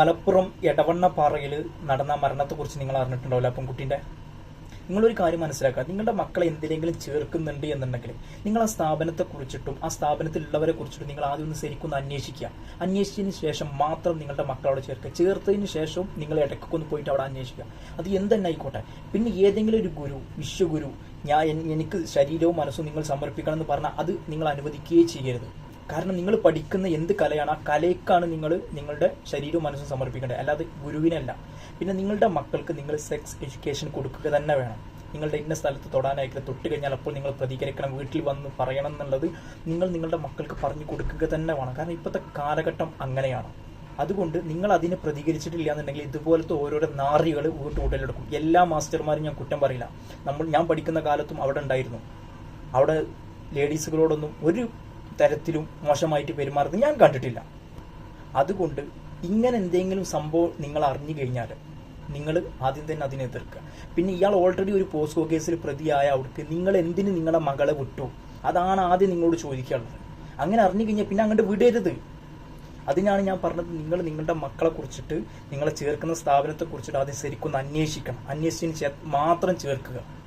മലപ്പുറം എടവണ്ണപ്പാറയിൽ നടന്ന മരണത്തെക്കുറിച്ച് നിങ്ങൾ അറിഞ്ഞിട്ടുണ്ടാവില്ല അപ്പം കുട്ടീന്റെ നിങ്ങളൊരു കാര്യം മനസ്സിലാക്കുക. നിങ്ങളുടെ മക്കളെ എന്തിനെങ്കിലും ചേർക്കുന്നുണ്ട് എന്നുണ്ടെങ്കിൽ നിങ്ങൾ ആ സ്ഥാപനത്തെ കുറിച്ചിട്ടും ആ സ്ഥാപനത്തിലുള്ളവരെ കുറിച്ചിട്ടും നിങ്ങൾ ആദ്യം ഒന്ന് ശരിക്കൊന്ന് അന്വേഷിക്കുക. അന്വേഷിച്ചതിന് ശേഷം മാത്രം നിങ്ങളുടെ മക്കളോട് ചേർക്കുക. ചേർത്തതിന് ശേഷം നിങ്ങൾ ഇടയ്ക്കൊക്കെ ഒന്ന് പോയിട്ട് അവിടെ അന്വേഷിക്കുക. അത് എന്തെന്നെ ആയിക്കോട്ടെ പിന്നെ ഏതെങ്കിലും ഒരു ഗുരു വിശ്വഗുരു ഞാൻ എനിക്ക് ശരീരവും മനസ്സും നിങ്ങൾ സമർപ്പിക്കണം എന്ന് പറഞ്ഞാൽ അത് നിങ്ങൾ അനുവദിക്കുകയേ ചെയ്യരുത്. കാരണം നിങ്ങൾ പഠിക്കുന്ന എന്ത് കലയാണ്? ആ കലയ്ക്കാണ് നിങ്ങൾ നിങ്ങളുടെ ശരീരവും മനസ്സും സമർപ്പിക്കേണ്ടത്. അല്ലാതെ ഗുരുവിനല്ല പിന്നെ നിങ്ങളുടെ മക്കൾക്ക് നിങ്ങൾ സെക്സ് എഡ്യൂക്കേഷൻ കൊടുക്കുക തന്നെ വേണം. നിങ്ങളുടെ ഇന്ന സ്ഥലത്ത് തൊടാനായിട്ട് തൊട്ട് കഴിഞ്ഞാൽ അപ്പോൾ നിങ്ങൾ പ്രതികരിക്കണം. വീട്ടിൽ വന്ന് പറയണം എന്നുള്ളത് നിങ്ങൾ നിങ്ങളുടെ മക്കൾക്ക് പറഞ്ഞു കൊടുക്കുക തന്നെ വേണം. കാരണം ഇപ്പോഴത്തെ കാലഘട്ടം അങ്ങനെയാണ്. അതുകൊണ്ട് നിങ്ങൾ അതിനെ പ്രതികരിച്ചിട്ടില്ല എന്നുണ്ടെങ്കിൽ ഇതുപോലത്തെ ഓരോരോ നാറികൾ വീട്ടു കൂട്ടലെടുക്കും എല്ലാ മാസ്റ്റർമാരും ഞാൻ കുറ്റം പറയില്ല. നമ്മൾ ഞാൻ പഠിക്കുന്ന കാലത്തും അവിടെ ഉണ്ടായിരുന്നു. അവിടെ ലേഡീസുകളോടൊന്നും ഒരു തരത്തിലും മോശമായിട്ട് പെരുമാറുന്നത് ഞാൻ കണ്ടിട്ടില്ല. അതുകൊണ്ട് ഇങ്ങനെ എന്തെങ്കിലും സംഭവം നിങ്ങൾ അറിഞ്ഞു കഴിഞ്ഞാൽ നിങ്ങൾ ആദ്യം തന്നെ അതിനെ എതിർക്കുക. പിന്നെ ഇയാൾ ഓൾറെഡി ഒരു പോസ്കോ കേസിൽ പ്രതിയായ അവർക്ക് നിങ്ങൾ എന്തിന് നിങ്ങളുടെ മകളെ വിട്ടു? അതാണ് ആദ്യം നിങ്ങളോട് ചോദിക്കാനുള്ളത്. അങ്ങനെ അറിഞ്ഞു കഴിഞ്ഞാൽ പിന്നെ അങ്ങോട്ട് വിടരുത്. അതിനാണ് ഞാൻ പറഞ്ഞത് നിങ്ങൾ നിങ്ങളുടെ മക്കളെ കുറിച്ചിട്ട് നിങ്ങളെ ചേർക്കുന്ന സ്ഥാപനത്തെ കുറിച്ചിട്ട് ആദ്യം ശരിക്കും ഒന്ന് അന്വേഷിക്കണം. അന്വേഷിച്ചതിന് മാത്രം ചേർക്കുക.